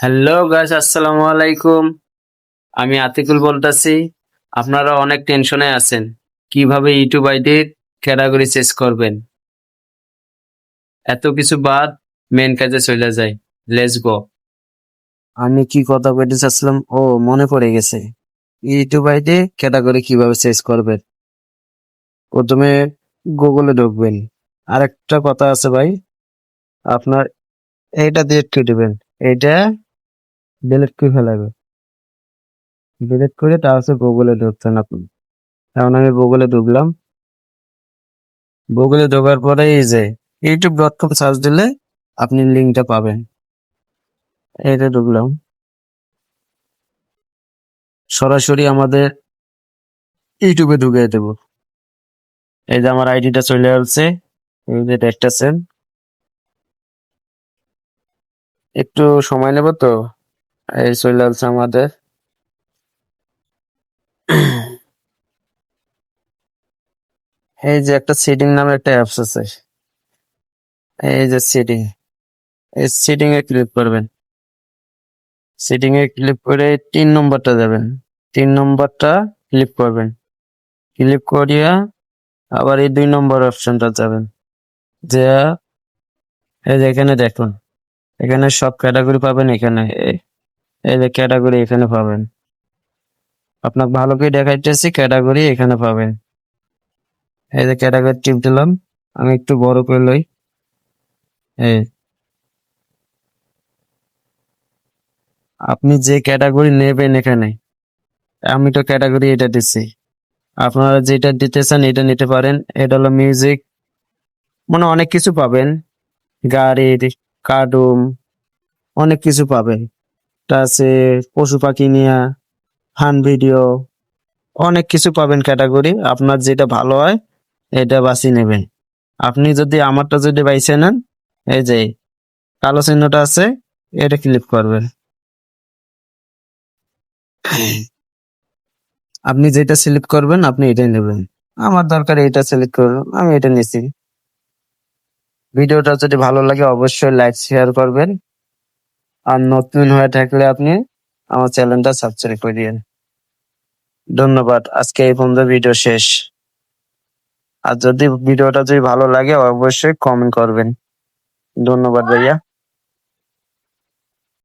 Hello গাছ আসসালামু আলাইকুম আমি আতিকুল বলতাছি। আপনারা অনেক টেনশনে আছেন। কীভাবে ইউটিউব আইডির ক্যাটাগরি চেঞ্জ করবেন? এত কিছু বাদ মেন কাজে চলে যায়। লেটস গো আমি কি কথা বলতে চাচ্ছিলাম? ও, মনে পড়ে গেছে। ইউটিউব আইডি ক্যাটাগরি কীভাবে চেঞ্জ করবেন? প্রথমে গুগলে ঢুকবেন। আরেকটা কথা আছে ভাই। আপনার এইটা দিয়ে একটু দিবেন। এইটা ডিলিট করে ফেলাবে ডিলিট করে তার তারপর গুগলে ঢুকছেন আপনি এখন আমি গুগলে ঢুকলাম। গুগলে ঢোকার পরে এই যে ইউটিউব ডট কম সার্চ দিলে আপনি লিঙ্কটা পাবেন। এইটা ঢুকলাম। সরাসরি আমাদের ইউটিউবে ঢুকিয়ে দেব। এই যে আমার আইডিটা চলে আসছে। এই যে দেখতেছেন। একটু সময় নেব তো? এই চলে আসছে আমাদের। এই যে একটা সিটিং নামে একটা অ্যাপস আছে। এই যে সিটিং এই সিটিং এ ক্লিক করবেন। সিটিং এ ক্লিক করে তিন নম্বরটা যাবেন তিন নম্বরটা ক্লিক করবেন। ক্লিক করিয়া আবার এই দুই নম্বর অপশনটা যাবেন যে এই যে এখানে দেখুন। এখানে সব ক্যাটাগরি পাবেন এখানে। এই- যে ক্যাটাগরি এখানে পাবেন। আপনাকে ভালো করে দেখাইতেছি ক্যাটাগরি এখানে পাবেন। এই যে ক্যাটাগরি টিপ দিলাম, আমি একটু বড় করে লই। এই। আপনি যে ক্যাটাগরি নেবেন এখানে, আমি তো ক্যাটাগরি এটা দিচ্ছি আপনারা যেটা দিতে চান এটা নিতে পারেন। এটা হলো মিউজিক মানে অনেক কিছু পাবেন। গাড়ির, কার্টুন, অনেক কিছু পাবেন। আছে পশু পাখি নিয়া ফান ভিডিও, অনেক কিছু পাবেন ক্যাটাগরি। আপনার যেটা ভালো হয়, এটা বাছি নেবেন। আপনি যদি আমারটা যদি বাইছে নেন, এই যে কালো চিহ্নটা আছে, এটা ক্লিক করবেন। আপনি যেটা সিলেক্ট করবেন, আপনি এটাই নেবেন। আমার দরকার এটা সিলেক্ট করবেন, আমি এটা নিছি। ভিডিওটা যদি ভালো লাগে, অবশ্যই লাইক শেয়ার করবেন। আর নতুন হয়ে থাকলে আপনি আমার চ্যানেলটা সাবস্ক্রাইব করে দিন ধন্যবাদ। আজকে এই পর্যন্ত ভিডিও শেষ। আর যদি ভিডিওটা যদি ভালো লাগে, অবশ্যই কমেন্ট করবেন। ধন্যবাদ ভাইয়া।